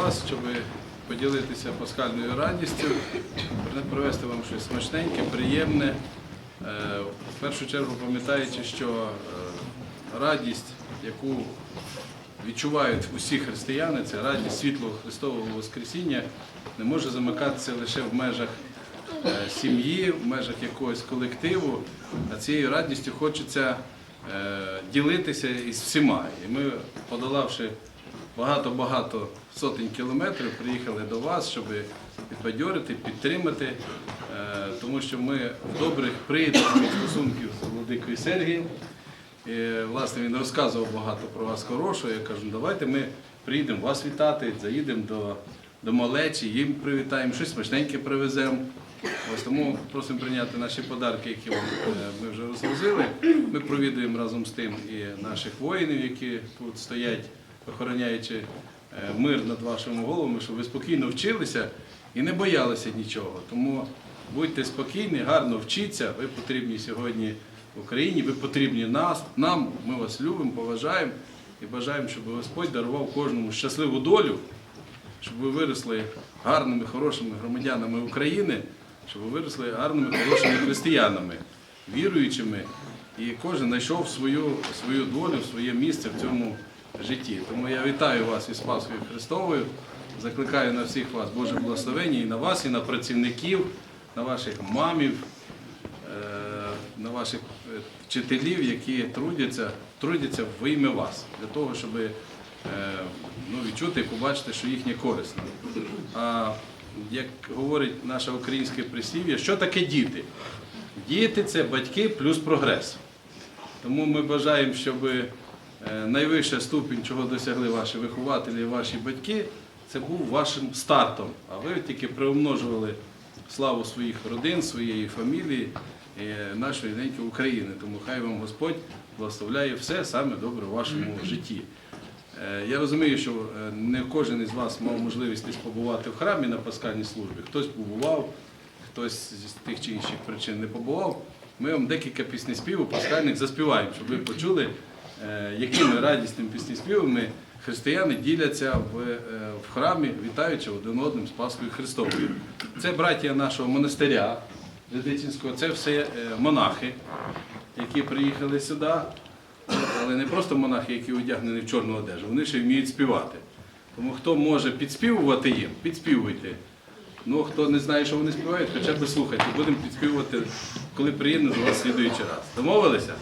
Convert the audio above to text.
вас, щоб поділитися пасхальною радістю, привезти вам щось смачненьке, приємне. Е, В першу чергу пам'ятаючи, що е, радість, яку відчувають усі християни, це радість світлого Христового Воскресіння, не може замикатися лише в межах е, сім'ї, в межах якогось колективу, а цією радістю хочеться ділитися із всіма. І ми, подолавши багато-багато сотень кілометрів, приїхали до вас, щоб підбадьорити, підтримати, е, тому що ми в добрих приятельних стосунків з Владикою Сергієм. Власне, він розказував багато про вас хорошого. Я кажу, «Ну, давайте ми приїдемо вас вітати, заїдемо до, до малечі, їм привітаємо, щось смачненьке привеземо. Ось тому просимо прийняти наші подарки, які е, ми вже розвозили. Ми провідуємо разом з тим і наших воїнів, які тут стоять, охороняючи е, мир над вашими головами, щоб ви спокійно вчилися і не боялися нічого. Тому будьте спокійні, гарно вчіться. Ви потрібні сьогодні в Україні, ви потрібні нас, нам. Ми вас любимо, поважаємо і бажаємо, щоб Господь дарував кожному щасливу долю, щоб ви виросли гарними, хорошими громадянами України, щоб ви виросли гарними, хорошими християнами, віруючими, і кожен знайшов свою, свою долю, своє місце в цьому житті. Тому я вітаю вас із Пасхою Христовою, закликаю на всіх вас Боже благословення і на вас, і на працівників, на ваших мамів, е, на ваших е, вчителів, які трудяться, трудяться в ім'я вас, для того, щоб е, ну, відчути і побачити, що їхнє корисно. А як говорить наше українське прислів'я, що таке діти? Діти це батьки плюс прогрес. Тому ми бажаємо, щоб е, найвища ступінь, чого досягли ваші вихователі і ваші батьки, це був вашим стартом. А ви тільки приумножували славу своїх родин, своєї фамілії, і нашої неньки України. Тому хай вам Господь благословляє все саме добре в вашому житті. Е, Я розумію, що е, не кожен із вас мав можливість десь побувати в храмі на пасхальній службі. Хтось побував, хтось з тих чи інших причин не побував. Ми вам декілька піснеспівів пасхальних заспіваємо, щоб ви почули, е, якими радісними піснеспівами християни діляться в, е, в храмі, вітаючи один одним з Пасхою Христовою. Це браття нашого монастиря Ледичинського, це все е, монахи, які приїхали сюди. Але не просто монахи, які одягнені в чорну одежу, вони ще вміють співати. Тому хто може підспівувати їм, підспівуйте. Ну, хто не знає, що вони співають, хоча б слухайте. Будемо підспівувати, коли приїдемо до вас слідуючий раз. Домовилися?